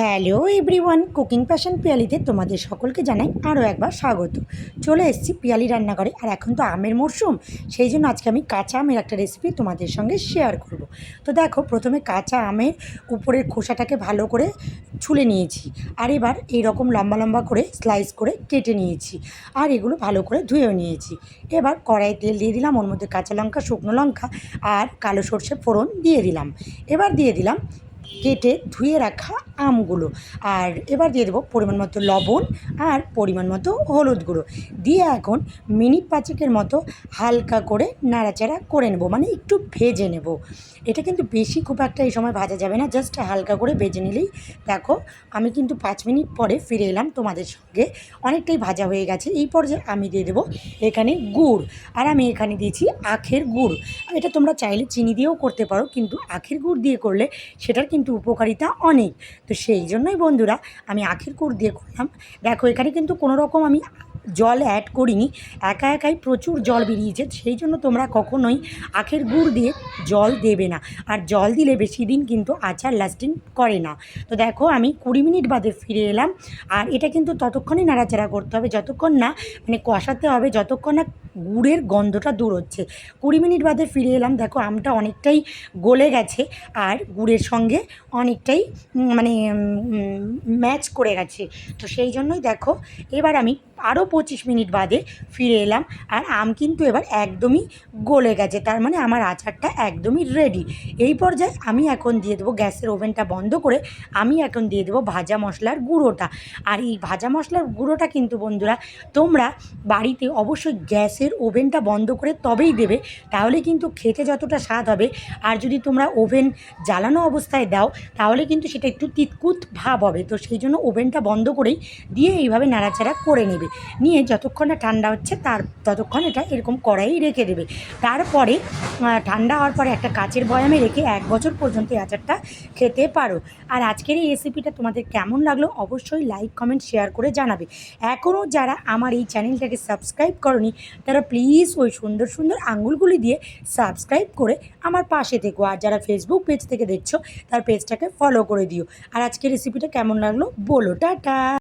Hello everyone, cooking passion পিয়ালিতে তোমাদের সকলকে জানাই আরও একবার স্বাগত। চলে এসেছি পিয়ালি রান্নাঘরে আর এখন তো আমের মরশুম, সেই জন্য আজকে আমি কাঁচা আমের একটা রেসিপি তোমাদের সঙ্গে শেয়ার করব। তো দেখো, প্রথমে কাঁচা আমের উপরের খোসাটাকে ভালো করে ছুলে নিয়েছি আর এবার এই রকম লম্বা লম্বা করে স্লাইস করে কেটে নিয়েছি আর এগুলো ভালো করে ধুয়েও নিয়েছি। এবার কড়াই তেল দিয়ে দিলাম, ওর মধ্যে কাঁচা লঙ্কা, শুকনো লঙ্কা আর কালো সর্ষে ফোড়ন দিয়ে দিলাম। এবার দিয়ে দিলাম কেটে ধুয়ে রাখা আমগুলো। আর এবার দিয়ে দেবো পরিমাণ মতো লবণ আর পরিমাণ মতো হলুদ গুঁড়ো। দিয়ে এখন মিনিট পাঁচেকের মতো হালকা করে নাড়াচাড়া করে নেব মানে একটু ভেজে নেব। এটা কিন্তু বেশি খুব একটা এই সময় ভাজা যাবে না, জাস্ট হালকা করে ভেজে নিলেই। দেখো, আমি কিন্তু পাঁচ মিনিট পরে ফিরে এলাম তোমাদের সঙ্গে। অনেকটাই ভাজা হয়ে গেছে। এই পর্যায়ে আমি দিয়ে দেবো এখানে গুড়। আর আমি এখানে দিয়েছি আখের গুড়। এটা তোমরা চাইলে চিনি দিয়েও করতে পারো, কিন্তু আখের গুড় দিয়ে করলে সেটার কিন্তু উপকারিতা অনেক। তো সেই জন্যই বন্ধুরা আমি আখের কুর দিয়ে করলাম। দেখো এখানে কিন্তু কোনো রকম আমি জল অ্যাড করিনি। একা একাই প্রচুর জল বেরিয়েছে, সেই জন্য তোমরা কখনোই আখের গুড় দিয়ে জল দেবে না। আর জল দিলে বেশি দিন কিন্তু আচার লাস্টিং করে না। তো দেখো, আমি কুড়ি মিনিট বাদে ফিরে এলাম, আর এটা কিন্তু ততক্ষণই নাড়াচাড়া করতে হবে। যতক্ষণ না মানে কষাতে হবে, যতক্ষণ না গুড়ের গন্ধটা দূর হচ্ছে। কুড়ি মিনিট বাদে ফিরে এলাম, দেখো আমটা অনেকটাই গলে গেছে, আর গুড়ের সঙ্গে অনেকটাই মানে ম্যাচ করে গেছে। তো সেই জন্যই দেখো, এবার আমি আরও পঁচিশ মিনিট বাদে ফিরে এলাম আর আম কিন্তু এবার একদমই গলে গেছে। তার মানে আমার আচারটা একদমই রেডি এই পর্যায়ে আমি এখন দিয়ে দেবো গ্যাসের ওভেনটা বন্ধ করে আমি এখন দিয়ে দেবো ভাজা মশলার গুঁড়োটা। আর এই ভাজা মশলার গুঁড়োটা কিন্তু বন্ধুরা, তোমরা বাড়িতে অবশ্যই গ্যাসের ওভেনটা বন্ধ করে তবেই দেবে, তাহলে কিন্তু খেতে যতটা স্বাদ হবে। আর যদি তোমরা ওভেন জ্বালানো অবস্থায় দাও, তাহলে কিন্তু সেটা একটু তিতকুত ভাব হবে। তো সেই জন্য ওভেনটা বন্ধ করেই দিয়ে এইভাবে নাড়াচাড়া করে নেবে। নিয়ে যতক্ষণ না ঠান্ডা হচ্ছে তার ততক্ষণ এটা এরকম কড়াই রেখে দেবে। তারপরে ঠান্ডা হওয়ার পরে একটা কাচের বয়ামে রেখে এক বছর পর্যন্ত এই আচারটা খেতে পারো। আর আজকের এই রেসিপিটা তোমাদের কেমন লাগল অবশ্যই লাইক কমেন্ট শেয়ার করে জানাবে। এখনও যারা আমার এই চ্যানেলটাকে সাবস্ক্রাইব করনি, তারা প্লিজ ওই সুন্দর সুন্দর আঙুলগুলি দিয়ে সাবস্ক্রাইব করে আমার পাশে থেকো। আর যারা ফেসবুক পেজ থেকে দেখছ, তার পেজটাকে ফলো করে দিও। আর আজকের রেসিপিটা কেমন লাগল বলো। টাটা!